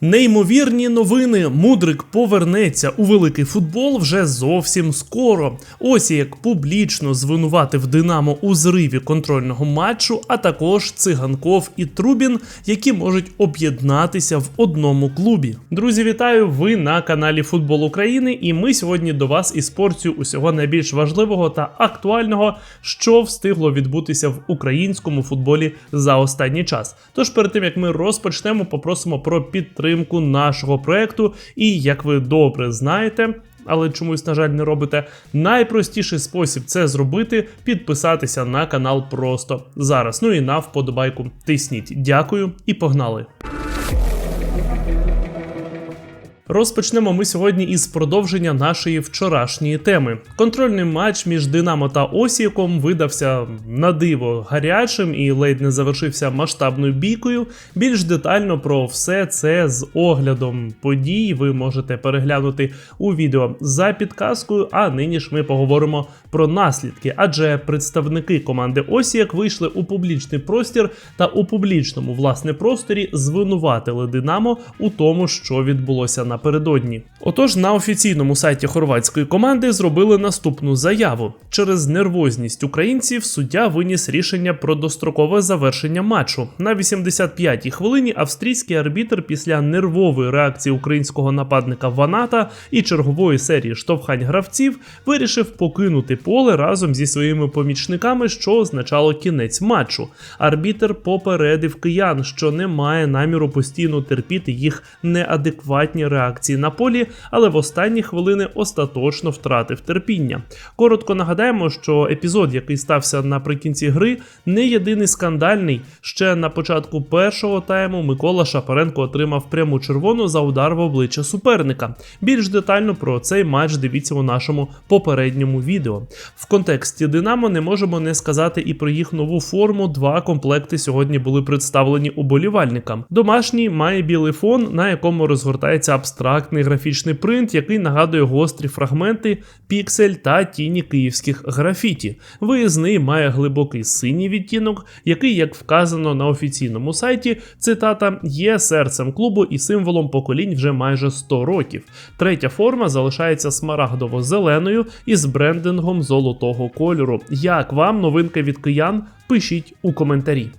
Неймовірні новини. Мудрик повернеться у великий футбол вже зовсім скоро. Ось як публічно звинуватив Динамо у зриві контрольного матчу, а також циганков і Трубін, які можуть об'єднатися в одному клубі. Друзі, вітаю! Ви на каналі Футбол України, і ми сьогодні до вас із порцією усього найбільш важливого та актуального, що встигло відбутися в українському футболі за останній час. Тож перед тим як ми розпочнемо, попросимо про підтримку нашого проекту. І як ви добре знаєте. Але чомусь, на жаль, не робите. Найпростіший спосіб це зробити підписатися на канал просто зараз. Ну і на вподобайку тисніть. Дякую і погнали. Розпочнемо ми сьогодні із продовження нашої вчорашньої теми. Контрольний матч між Динамо та Осіяком видався на диво гарячим і ледь не завершився масштабною бійкою. Більш детально про все це з оглядом подій ви можете переглянути у відео за підказкою. А нині ж ми поговоримо про наслідки, адже представники команди Осіяк вийшли у публічний простір та у публічному власне просторі звинуватили Динамо у тому, що відбулося на напередодні. Отож, на офіційному сайті хорватської команди зробили наступну заяву: через нервозність українців суддя виніс рішення про дострокове завершення матчу. На 85-й хвилині австрійський арбітр після нервової реакції українського нападника Ваната і чергової серії штовхань гравців вирішив покинути поле разом зі своїми помічниками, що означало кінець матчу. Арбітер попередив киян, що не має наміру постійно терпіти їх неадекватні реакції на полі, але в останні хвилини остаточно втратив терпіння. Коротко нагадаємо, що епізод, який стався наприкінці гри, не єдиний скандальний. Ще на початку першого тайму Микола Шапаренко отримав пряму червону за удар в обличчя суперника. Більш детально про цей матч дивіться у нашому попередньому відео. В контексті Динамо не можемо не сказати і про їх нову форму. Два комплекти сьогодні були представлені уболівальникам. Домашній має білий фон, на якому розгортається абстрактний графічний принт, який нагадує гострі фрагменти, піксель та тіні київських графіті. Виїзний має глибокий синій відтінок, який, як вказано на офіційному сайті, цитата є серцем клубу і символом поколінь вже майже 100 років. Третя форма залишається смарагдово-зеленою із брендингом золотого кольору. Як вам новинка від киян? Пишіть у коментарі.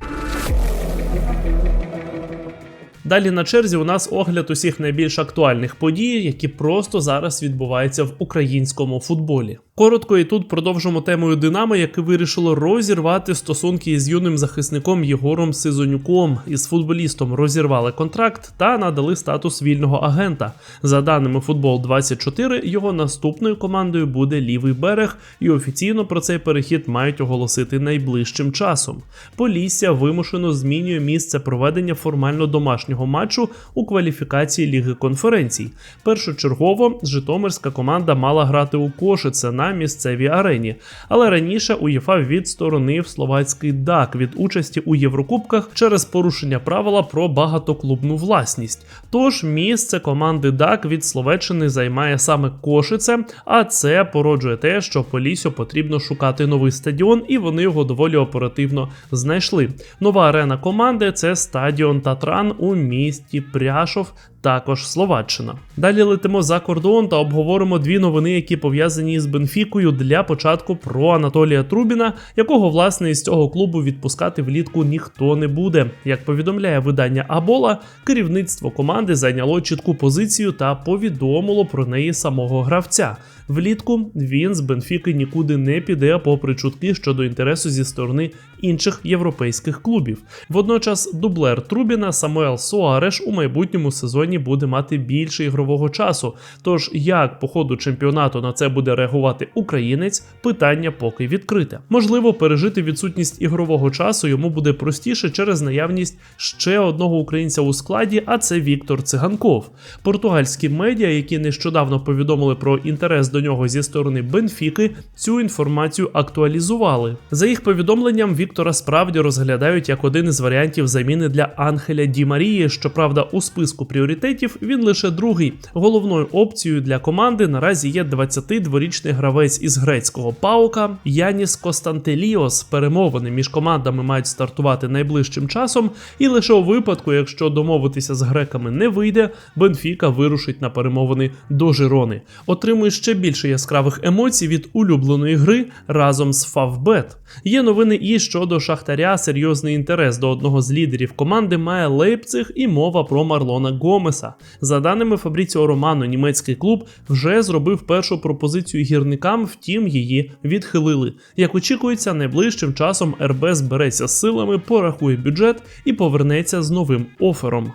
Далі на черзі у нас огляд усіх найбільш актуальних подій, які просто зараз відбуваються в українському футболі. Коротко і тут продовжимо темою Динамо, яке вирішило розірвати стосунки із юним захисником Єгором Сизонюком. Із футболістом розірвали контракт та надали статус вільного агента. За даними Футбол 24 його наступною командою буде лівий берег, і офіційно про цей перехід мають оголосити найближчим часом. Полісся вимушено змінює місце проведення формально домашнього матчу у кваліфікації Ліги конференцій. Першочергово Житомирська команда мала грати у Кошице на місцевій арені, але раніше УЄФА відсторонив словацький ДАК від участі у Єврокубках через порушення правила про багатоклубну власність. Тож місце команди ДАК від Словеччини займає саме Кошице, а це породжує те, що Полісю потрібно шукати новий стадіон, і вони його доволі оперативно знайшли. Нова арена команди це стадіон Татран у місті Пряшов також Словаччина. Далі летимо за кордон та обговоримо дві новини, які пов'язані з Бенфікою для початку про Анатолія Трубіна, якого власне із цього клубу відпускати влітку ніхто не буде. Як повідомляє видання Абола, керівництво команди зайняло чітку позицію та повідомило про неї самого гравця. Влітку він з Бенфіки нікуди не піде, попри чутки щодо інтересу зі сторони інших європейських клубів. Водночас дублер Трубіна Самуел Суареш у майбутньому сезоні буде мати більше ігрового часу. Тож як по ходу чемпіонату на це буде реагувати українець, питання поки відкрите. Можливо, пережити відсутність ігрового часу йому буде простіше через наявність ще одного українця у складі, а це Віктор Циганков. Португальські медіа, які нещодавно повідомили про інтерес до нього зі сторони Бенфіки, цю інформацію актуалізували. За їх повідомленням, Віктора справді розглядають як один із варіантів заміни для Анхеля Ді Марії. Щоправда, у списку пріоритетів він лише другий. Головною опцією для команди наразі є 22-річний гравець із грецького паука Яніс Костантеліос. Перемовини між командами мають стартувати найближчим часом, і лише у випадку, якщо домовитися з греками не вийде, Бенфіка вирушить на перемовини до Жирони. Отримує ще більше яскравих емоцій від улюбленої гри разом з Фавбет. Є новини і щодо Шахтаря. Серйозний інтерес до одного з лідерів команди має Лейпциг і мова про Марлона Гомеса. За даними Фабріціо Романо, німецький клуб вже зробив першу пропозицію гірникам, втім її відхилили. Як очікується, найближчим часом РБ збереться з силами, порахує бюджет і повернеться з новим офером.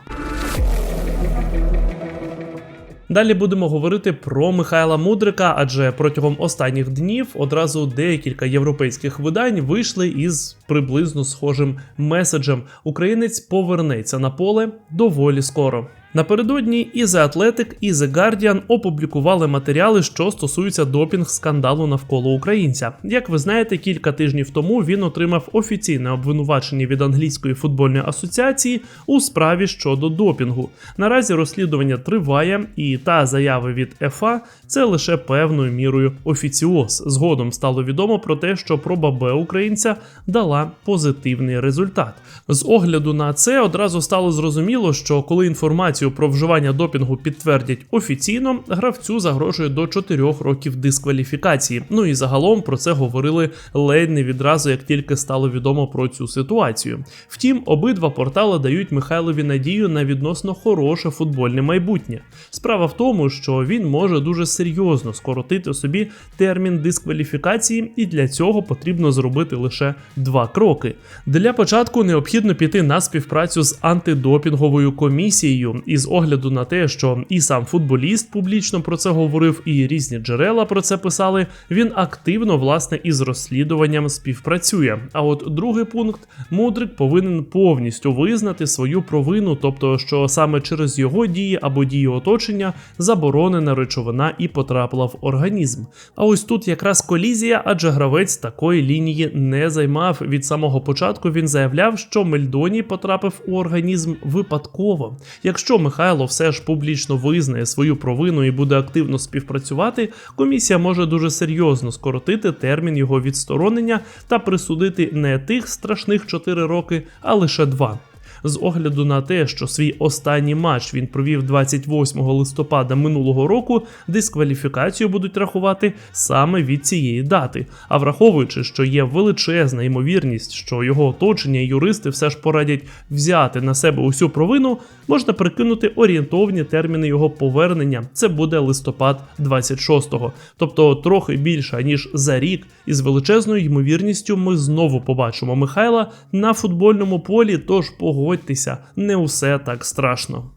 Далі будемо говорити про Михайла Мудрика, адже протягом останніх днів одразу декілька європейських видань вийшли із приблизно схожим меседжем. Українець повернеться на поле доволі скоро. Напередодні і The Athletic, і The Guardian опублікували матеріали, що стосуються допінг скандалу навколо українця. Як ви знаєте, кілька тижнів тому він отримав офіційне обвинувачення від англійської футбольної асоціації у справі щодо допінгу. Наразі розслідування триває, і та заява від ФА це лише певною мірою офіціоз. Згодом стало відомо про те, що проба Б українця дала позитивний результат. З огляду на це одразу стало зрозуміло, що коли інформацію про вживання допінгу підтвердять офіційно, гравцю загрожує до 4 років дискваліфікації. Ну і загалом про це говорили ледь не відразу, як тільки стало відомо про цю ситуацію. Втім, обидва портали дають Михайлові надію на відносно хороше футбольне майбутнє. Справа в тому, що він може дуже серйозно скоротити собі термін дискваліфікації, і для цього потрібно зробити лише два кроки. Для початку необхідно піти на співпрацю з антидопінговою комісією. І з огляду на те, що і сам футболіст публічно про це говорив, і різні джерела про це писали, він активно власне із розслідуванням співпрацює. А от другий пункт мудрик повинен повністю визнати свою провину, тобто що саме через його дії або дії оточення заборонена речовина і потрапила в організм. А ось тут якраз колізія, адже гравець такої лінії не займав від самого початку. Він заявляв, що Мельдоній потрапив у організм випадково. Якщо Михайло все ж публічно визнає свою провину і буде активно співпрацювати, комісія може дуже серйозно скоротити термін його відсторонення та присудити не тих страшних 4 роки, а лише 2 з огляду на те, що свій останній матч він провів 28 листопада минулого року, дискваліфікацію будуть рахувати саме від цієї дати. А враховуючи, що є величезна ймовірність, що його оточення і юристи все ж порадять взяти на себе усю провину, можна прикинути орієнтовні терміни його повернення. Це буде листопад 26-го, тобто трохи більше ніж за рік, і з величезною ймовірністю ми знову побачимо Михайла на футбольному полі. Тож погодьтеся, не усе так страшно.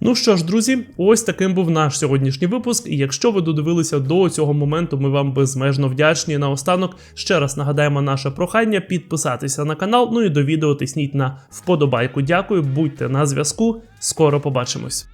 Ну що ж, друзі, ось таким був наш сьогоднішній випуск. І якщо ви додивилися до цього моменту, ми вам безмежно вдячні. Наостанок ще раз нагадаємо наше прохання підписатися на канал. Ну і до відео тисніть на вподобайку. Дякую, будьте на зв'язку. Скоро побачимось.